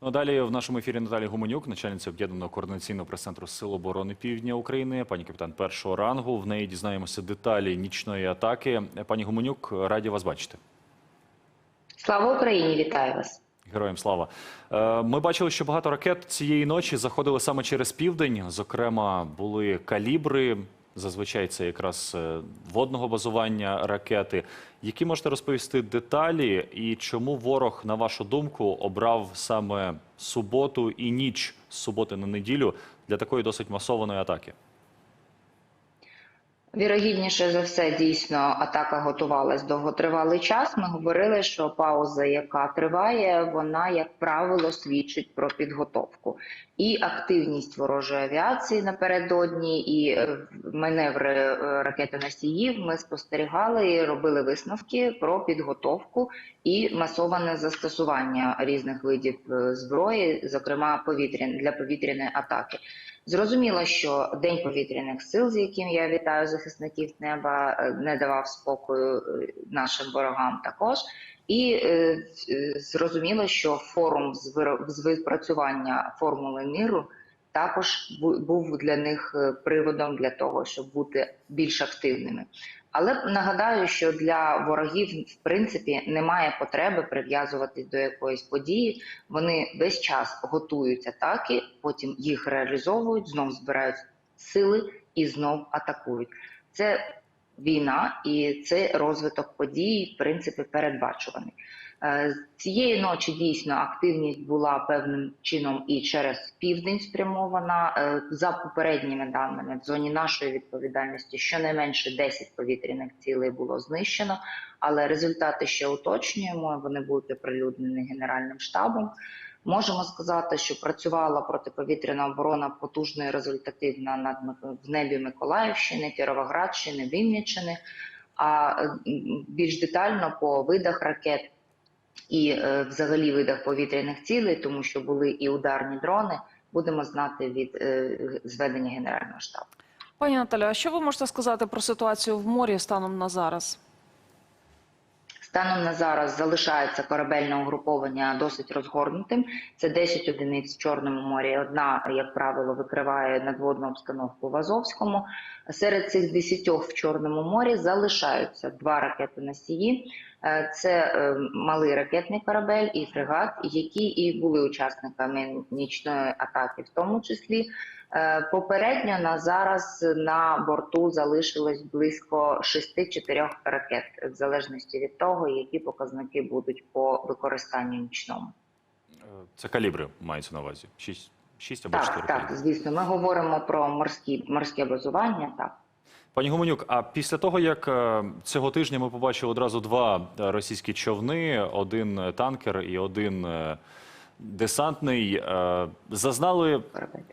Ну, а далі в нашому ефірі Наталія Гуменюк, начальниця об'єднаного координаційного прес-центру Сил оборони Півдня України, пані капітан першого рангу. В неї дізнаємося деталі нічної атаки. Пані Гуменюк, раді вас бачити. Слава Україні! Вітаю вас! Героям слава. Е, Ми бачили, що багато ракет цієї ночі заходили саме через південь. Зокрема, були калібри. Зазвичай це якраз е, водного базування ракети. Які можете розповісти деталі, і чому ворог, на вашу думку, обрав саме суботу і ніч з суботи на неділю для такої досить масованої атаки? Вірогідніше за все, дійсно, атака готувалась довготривалий час. Ми говорили, що пауза, яка триває, вона, як правило, свідчить про підготовку і активність ворожої авіації напередодні, і е, маневри е, ракетоносіїв. Ми спостерігали і робили висновки про підготовку і масоване застосування різних видів е, зброї, зокрема повітрян для повітряної атаки. Зрозуміло, що День повітряних сил, з яким я вітаю захисників неба, е, не давав спокою е, нашим ворогам також. І е, зрозуміло, що форум з випрацювання формули миру також був для них приводом для того, щоб бути більш активними. Але нагадаю, що для ворогів в принципі немає потреби прив'язуватись до якоїсь події. Вони весь час готують атаки, потім їх реалізовують, знов збирають сили і знов атакують. Це війна і це розвиток подій, в принципі, передбачуваний. Е, Цієї ночі дійсно активність була певним чином і через південь спрямована. Е, За попередніми даними в зоні нашої відповідальності щонайменше 10 повітряних цілей було знищено, але результати ще уточнюємо. Вони будуть оприлюднені Генеральним штабом. Можемо сказати, що працювала протиповітряна оборона потужно і результативно над в небі Миколаївщини, Кіровоградщини, Вінниччини. А більш детально по видах ракет і е, взагалі видах повітряних цілей, тому що були і ударні дрони, будемо знати від е, зведення Генерального штабу. Пані Наталя, а що ви можете сказати про ситуацію в морі станом на зараз? Станом на зараз залишається корабельне угруповання досить розгорнутим. Це 10 одиниць в Чорному морі. Одна, як правило, викриває надводну обстановку в Азовському. Серед цих 10 в Чорному морі залишаються два ракетоносії. Е, Це е, малий ракетний корабель і фрегат, які і були учасниками нічної атаки, в тому числі. Е, Попередньо на зараз на борту залишилось близько 6-4 ракет, в залежності від того, які показники будуть по використанню нічному. Це калібри мається на увазі. Шість, шість або чотири. Так, так, звісно, ми говоримо про морські морське базування. Так. Пані Гуменюк, а після того, як е, цього тижня ми побачили одразу два е, російські човни, один е, танкер і один десантний, зазнали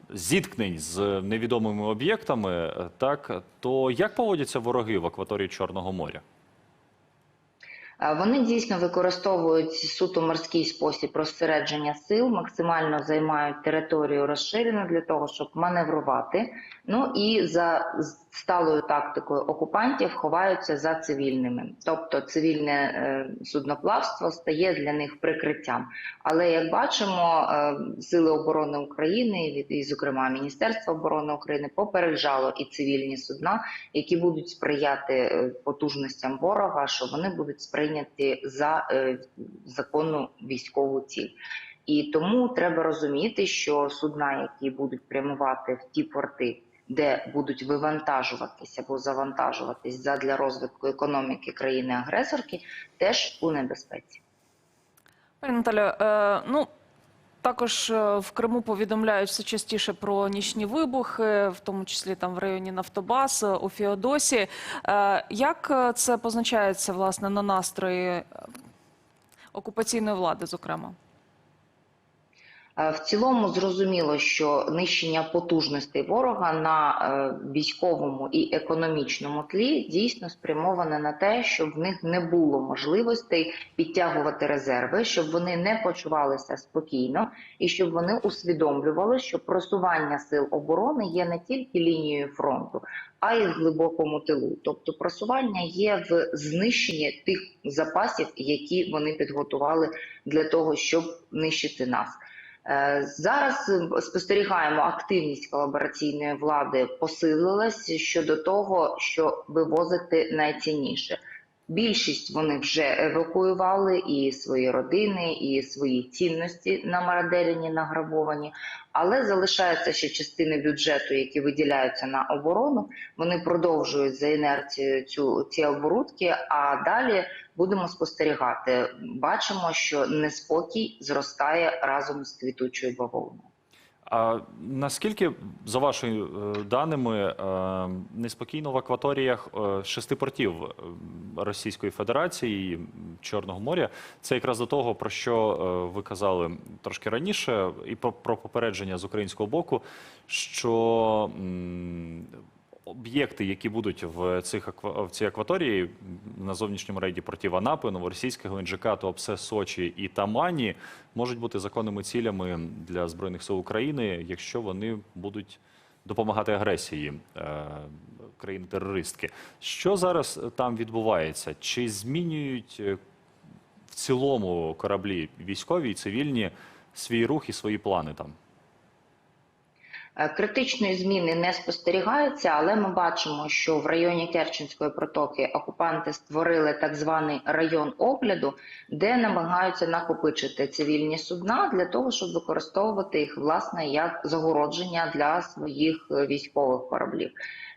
зіткнень з невідомими об'єктами, так то як поводяться вороги в акваторії Чорного моря? Е, Вони дійсно використовують суто морський спосіб розсередження сил, максимально займають територію розширену для того, щоб маневрувати. Ну і за сталою тактикою окупантів ховаються за цивільними, тобто цивільне е, судноплавство стає для них прикриттям. Але як бачимо, е, сили оборони України і, зокрема, Міністерство оборони України попереджало і цивільні судна, які будуть сприяти потужностям ворога, що вони будуть сприйняті за е, законну військову ціль. І тому треба розуміти, що судна, які будуть прямувати в ті порти, де будуть вивантажуватися або завантажуватись задля розвитку економіки країни-агресорки, теж у небезпеці. Пані Наталя, е, ну також е, в Криму повідомляють все частіше про нічні вибухи, в тому числі там в районі Нафтобаз, е, у Феодосі. Е, як це позначається власне на настрої окупаційної влади, зокрема? Е, В цілому зрозуміло, що нищення потужностей ворога на е, військовому і економічному тлі дійсно спрямоване на те, щоб в них не було можливостей підтягувати резерви, щоб вони не почувалися спокійно і щоб вони усвідомлювали, що просування сил оборони є не тільки лінією фронту, а й в глибокому тилу. Тобто просування є в знищенні тих запасів, які вони підготували для того, щоб нищити нас. Е, Зараз е, спостерігаємо активність колабораційної влади посилилась щодо того, що вивозити найцінніше. Більшість вони вже евакуювали і свої родини, і свої цінності намарадерені, награбовані, але залишається ще частини бюджету, які виділяються на оборону. Вони продовжують за інерцією цю ці оборудки. А далі будемо спостерігати. Бачимо, що неспокій зростає разом з квітучою бавовною. А наскільки, за вашими е, даними, е, неспокійно в акваторіях е, шести портів Російської Федерації і Чорного моря? Це якраз до того, про що ви казали трошки раніше, і про, про попередження з українського боку, що об'єкти, які будуть в цих в цій акваторії на зовнішньому рейді портів Анапи, Новоросійська, Геленджика, Туапсе, Сочі і Тамані, можуть бути законними цілями для збройних сил України, якщо вони будуть допомагати агресії е, країни-терористки. Що зараз там відбувається? Чи змінюють е, в цілому кораблі військові і цивільні свій рух і свої плани там? Е, Критичної зміни не спостерігається, але ми бачимо, що в районі Керченської протоки окупанти створили так званий район огляду, де намагаються накопичити цивільні судна для того, щоб використовувати їх власне як загородження для своїх е, військових кораблів.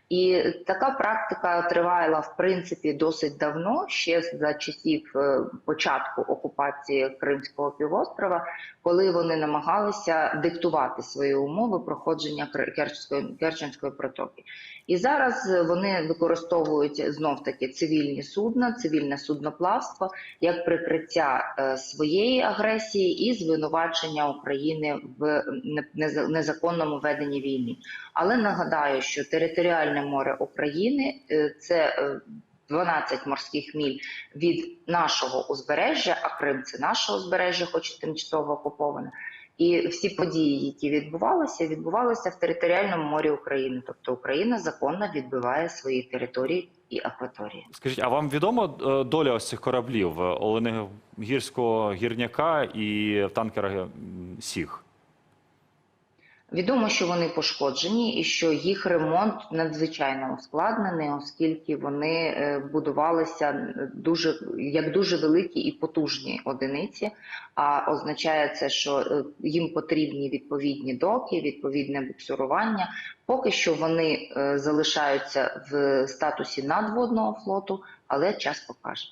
І така практика тривала в принципі досить давно, ще за часів е, початку окупації Кримського півострова, коли вони намагалися диктувати свої умови проходження Керченської, Керченської протоки. І зараз вони використовують знов таки цивільні судна, цивільне судноплавство як прикриття е, своєї агресії і звинувачення України в не- незаконному веденні війни. Але нагадаю, що територіальне море України е, це е, 12 морських міль від нашого узбережжя, а Крим це наше узбережжя, хоч і тимчасово окуповане. І всі події, які відбувалися, відбувалися в територіальному морі України. Тобто Україна законно відбиває свої території і акваторії. Скажіть, а вам відома е, доля ось цих кораблів е, Оленегірського гірняка і танкера м, Сіг? Відомо, що вони пошкоджені і що їх ремонт надзвичайно ускладнений, оскільки вони е, будувалися дуже як дуже великі і потужні одиниці. А означає це, що е, їм потрібні відповідні доки, відповідне буксирування. Поки що вони е, залишаються в статусі надводного флоту, але час покаже.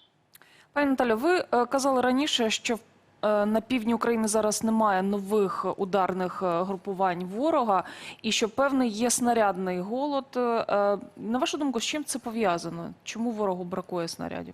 Пані Наталю, ви е, казали раніше, що е, на півдні України зараз немає нових ударних е, групувань ворога, і що певний є снарядний голод. Е, е, На вашу думку, з чим це пов'язано? Чому ворогу бракує снарядів?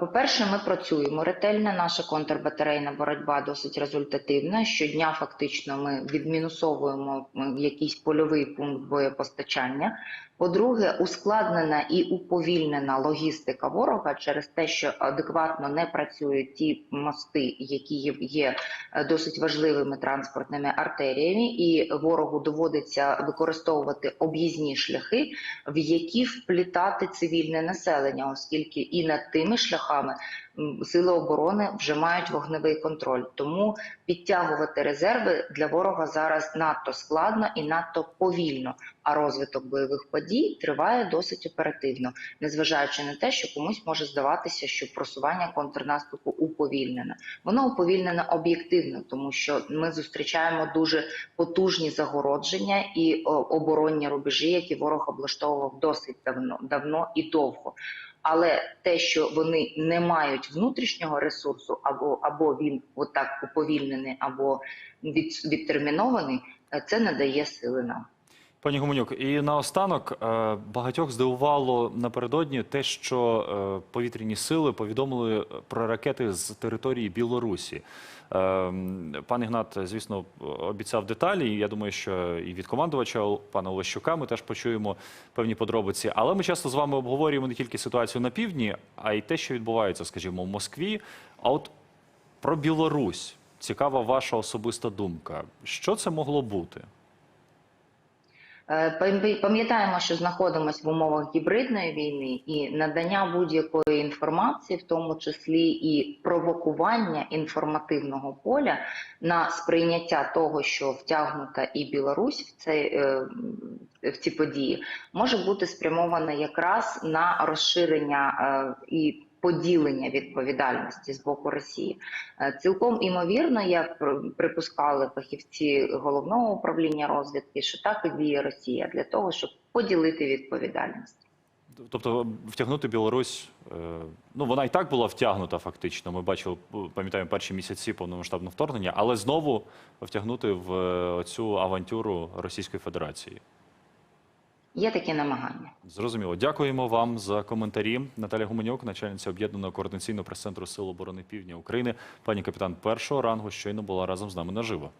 По-перше, ми працюємо ретельно. Наша контрбатарейна боротьба досить результативна. Щодня фактично ми відмінусовуємо якийсь польовий пункт боєпостачання. По-друге, ускладнена і уповільнена логістика ворога через те, що адекватно не працюють ті мости, які є- е, досить важливими транспортними артеріями, і ворогу доводиться використовувати об'їзні шляхи, в які вплітати цивільне населення, оскільки і над тими шляхами сили оборони вже мають вогневий контроль. Тому підтягувати резерви для ворога зараз надто складно і надто повільно. А розвиток бойових подій триває досить оперативно, незважаючи на те, що комусь може здаватися, що просування контрнаступу уповільнене. Воно уповільнене об'єктивно, тому що ми зустрічаємо дуже потужні загородження і оборонні рубежі, які ворог облаштовував досить давно, давно і довго. Але те, що вони не мають внутрішнього ресурсу, або або він отак уповільнений, або від, відтермінований, е, це не дає сили нам. Пані Гуменюк, і наостанок е, багатьох здивувало напередодні те, що е, повітряні сили повідомили про ракети з території Білорусі. Е, Пан Ігнат, звісно, обіцяв деталі. Я думаю, що і від командувача пана Олещука ми теж почуємо певні подробиці. Але ми часто з вами обговорюємо не тільки ситуацію на півдні, а й те, що відбувається, скажімо, в Москві. А от про Білорусь цікава ваша особиста думка. Що це могло бути? Е, Пам'ятаємо, що знаходимося в умовах гібридної війни і надання будь-якої інформації, в тому числі і провокування інформативного поля на сприйняття того, що втягнута і Білорусь в цей е, в ці події, може бути спрямована якраз на розширення е, і поділення відповідальності з боку Росії. Е, Цілком імовірно, як припускали фахівці головного управління розвідки, що так і діє Росія для того, щоб поділити відповідальність. Тобто втягнути Білорусь, е, ну вона і так була втягнута фактично. Ми бачили, пам'ятаємо, перші місяці повномасштабного вторгнення, але знову втягнути в е, цю авантюру Російської Федерації. Є такі намагання. Зрозуміло. Дякуємо вам за коментарі. Наталя Гуменюк, начальниця об'єднаного координаційного прес-центру Сил оборони Півдня України. Пані капітан першого рангу щойно була разом з нами наживо.